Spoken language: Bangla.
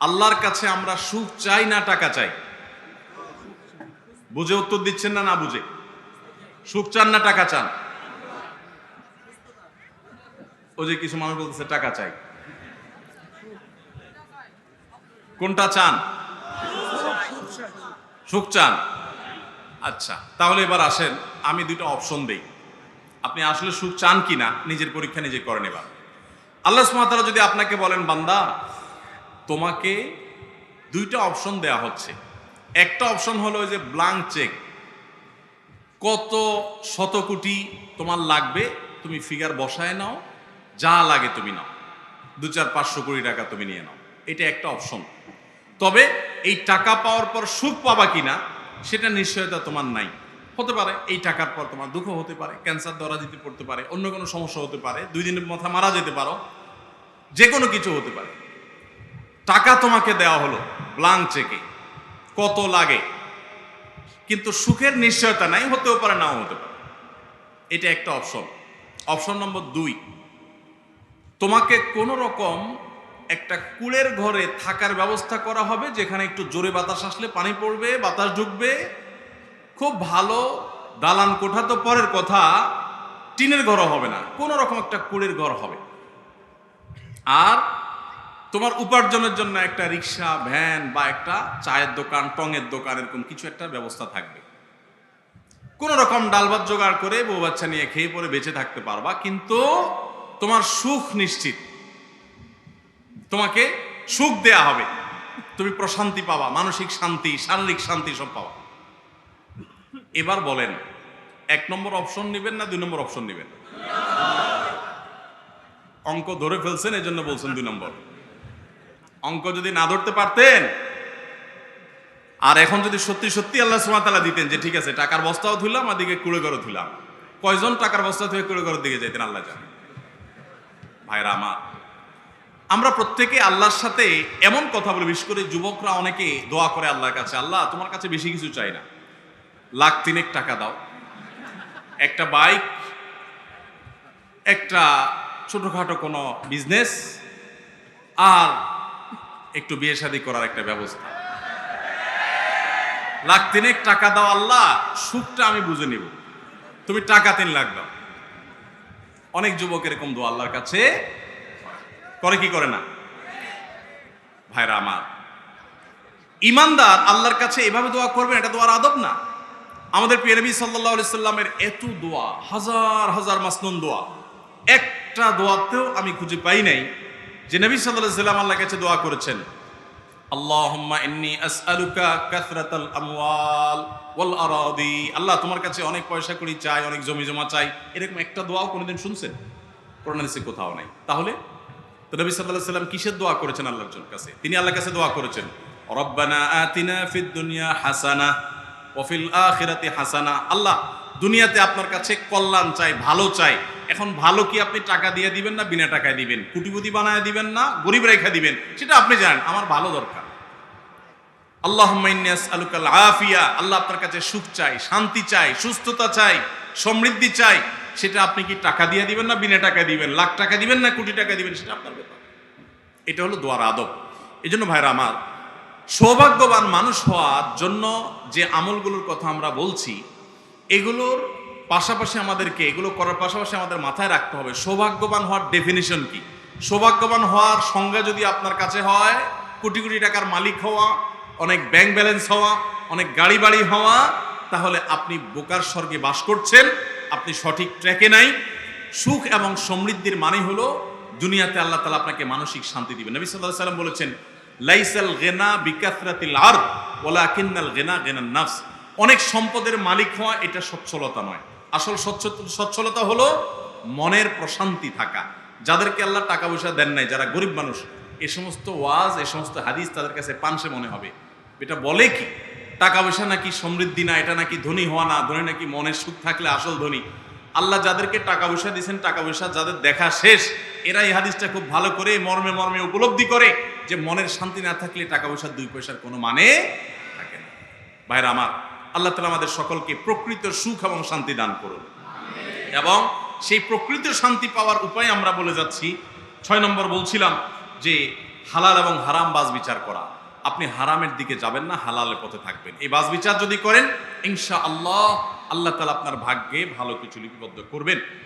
আল্লাহর কাছে আমরা সুখ চাই না টাকা চাই। বুঝে উত্তর দিচ্ছেন না না বুঝে? সুখ চান না টাকা চান? ও যে কিছু মানুষ বলতেছে, টাকা চাই। কোনটা চান? সুখ চান। আচ্ছা তাহলে এবার আসেন, আমি দুটো অপশন দেই। আপনি আসলে সুখ চান কিনা, নিজের পরীক্ষা নিজে করেন এবার আল্লাহ সুমাতারা যদি আপনাকে বলেন, বান্দা তোমাকে দুইটা অপশন দেয়া হচ্ছে। একটা অপশন হলো যে ব্লাঙ্ক চেক কত শত কোটি তোমার লাগবে, তুমি ফিগার বসায় নাও, যা লাগে তুমি নাও। দু চার পাঁচশো কোটি টাকা তুমি নিয়ে নাও। এটা একটা অপশন তবে এই টাকা পাওয়ার পর সুখ পাবা কিনা, সেটা নিশ্চয়তা তোমার নাই। হতে পারে, এই টাকার পর তোমার দুঃখ হতে পারে ক্যান্সার ধরা দিতে পড়তে পারে, অন্য কোনো সমস্যা হতে পারে, দুই দিনের মাথা মারা যেতে পারো যে কোনো কিছু হতে পারে। টাকা তোমাকে দেওয়া হলো ব্লাঙ্ক চেকে কত লাগে? কিন্তু সুখের নিশ্চয়তা নাই, হতেও পারে, নাও হতে পারে। এটা একটা অপশন অপশন নম্বর দুই, তোমাকে কোনো রকম একটা কুলের ঘরে থাকার ব্যবস্থা করা হবে, যেখানে একটু জোরে বাতাস আসলে পানি পড়বে, বাতাস ঢুকবে। খুব ভালো দালান কোঠা তো পরের কথা, টিনের ঘরও হবে না, কোনো রকম একটা কুলের ঘর হবে। আর তোমার উপার্জনের জন্য একটা রিক্সা, ভ্যান বা একটা চায়ের দোকান, টঙের দোকান, এরকম কিছু একটা ব্যবস্থা থাকবে। কোন রকম ডাল জোগাড় করে বউ বাচ্চা নিয়ে খেয়ে পরে বেঁচে থাকতে পারবা, কিন্তু তোমার সুখ নিশ্চিত। তোমাকে সুখ দেয়া হবে। তুমি প্রশান্তি পাবা, মানসিক শান্তি, শারীরিক শান্তি সব পাবা। এবার বলেন, এক নম্বর অপশন নেবেন না দুই নম্বর অপশন নেবেন? অঙ্ক ধরে ফেলছেন এই জন্য বলছেন দুই নম্বর। অঙ্ক যদি না ধরতে পারতেন, আর এখন যদি সত্যি সত্যি আল্লাহ সুমাতালা দিতেন যে ঠিক আছে, টাকার বস্তাও ধুলাম আর দিকে কুড়ে ঘরে ধুলাম কয়জন টাকার বস্তা থেকে কুড়ে ঘরের দিকে যেতেন আল্লাহ জানে। ভাইরা আমার, আমরা প্রত্যেকে আল্লাহর সাথে এমন কথা বলে, বিশেষ করে যুবকরা অনেকে দোয়া করে আল্লাহর কাছে, আল্লাহ, তোমার কাছে বেশি কিছু চাই না। লাখ তিনেক টাকা দাও। একটা বাইক, একটা ছোটখাটো কোনো বিজনেস, আর একটু বিয়ে শাদী করার একটা ব্যবস্থা। লাখ তিনেক টাকা দাও আল্লাহ সুখটা আমি বুঝে নিব। তুমি টাকা তিন লাখ দাও। অনেক যুবক এরকম দোয়া আল্লাহর কাছে করে, কি করে না? ভাইরা আমার, ইমানদার আল্লাহর কাছে এভাবে দোয়া করবেন, এটা দোয়ার আদব না। আমাদের প্রিয় নবী সাল্লাল্লাহু আলাইহি সাল্লামের এত দোয়া, হাজার হাজার মাসনুন দোয়া। একটা দোয়াতেও আমি খুঁজে পাই নাই। যে নবী সাল্লাম আল্লাহর কাছে দোয়া করেছেন আল্লাহ তোমার কাছে অনেক অনেক জমি জমা চাই, এরকম একটা দোয়াও কোনোদিন কোথাও নাই। তাহলে তো সাল্লাম কিসের দোয়া করেছেন আল্লাহর জন্য কাছে? তিনি আল্লাহর কাছে দোয়া করেছেন ফিদ দুনিয়া হাসানা হাসানা। আল্লাহ দুনিয়াতে আপনার কাছে কল্যাণ চাই, ভালো চাই এখন ভালো কি আপনি টাকা দিয়ে দিবেন না বিনা টাকায় দিবেন? কুটিপুতি বানায় দিবেন না, গরিব রেখা দিবেন? সেটা আপনি জানেন, আমার ভালো দরকার। আল্লাহ আলুকাল আফিয়া, আল্লাহ আপনার কাছে সুখ চাই, শান্তি চাই, সুস্থতা চাই, সমৃদ্ধি চাই। সেটা আপনি কি টাকা দিয়ে দিবেন না বিনা টাকা দিবেন? লাখ টাকা দিবেন না কোটি টাকা দিবেন? সেটা আপনার ব্যাপার। এটা হলো দোয়ার আদব। এই জন্য ভাইরা আমার, সৌভাগ্যবান মানুষ হওয়ার জন্য যে আমলগুলোর কথা আমরা বলছি, এগুলোর পাশাপাশি আমাদেরকে, এগুলো করার পাশাপাশি আমাদের মাথায় রাখতে হবে, সৌভাগ্যবান হওয়ার ডেফিনিশন কি? সৌভাগ্যবান হওয়ার সংজ্ঞা যদি আপনার কাছে হয়, কোটি কোটি টাকার মালিক হওয়া, অনেক ব্যাংক ব্যালেন্স হওয়া, অনেক গাড়ি বাড়ি হওয়া, তাহলে আপনি বোকার স্বর্গে বাস করছেন, আপনি সঠিক ট্র্যাকে নাই। সুখ এবং সমৃদ্ধির মানে হলো, দুনিয়াতে আল্লাহ তালা আপনাকে মানসিক শান্তি দিবেন। নবী সাল্লাহ সাল্লাম বলেছেন, লাইসাল গেনা বিকাসরাতিল আর ওলা কিন্নাল গেনা গেনার নাফস। অনেক সম্পদের মালিক হওয়া এটা সচ্ছলতা নয়। আসল স্বচ্ছ সচ্ছলতা হলো মনের প্রশান্তি থাকা। যাদেরকে আল্লাহ টাকা পয়সা দেন নাই, যারা গরিব মানুষ, এ সমস্ত ওয়াজ, এ সমস্ত হাদিস তাদের কাছে পানসে মনে হবে। এটা বলে কি? টাকা পয়সা নাকি সমৃদ্ধি না, এটা নাকি ধনী হওয়া না? ধনী নাকি মনের সুখ থাকলে আসল ধনী? আল্লাহ যাদেরকে টাকা পয়সা দিয়েছেন, টাকা পয়সা যাদের দেখা শেষ, এরা এই হাদিসটা খুব ভালো করে মর্মে মর্মে উপলব্ধি করে যে মনের শান্তি না থাকলে টাকা পয়সার দুই পয়সার কোনো মানে থাকে না। ভাইরা আমার আল্লাহ তালা আমাদের সকলকে প্রকৃত সুখ এবং শান্তি দান করুন। এবং সেই প্রকৃত শান্তি পাওয়ার উপায় আমরা বলে যাচ্ছি, ছয় নম্বর বলছিলাম যে হালাল এবং হারাম বাজ বিচার করা। আপনি হারামের দিকে যাবেন না, হালালের পথে থাকবেন। এই বাজ বিচার যদি করেন ইনশা আল্লাহ আল্লাহ তালা আপনার ভাগ্যে ভালো কিছু লিপিবদ্ধ করবেন।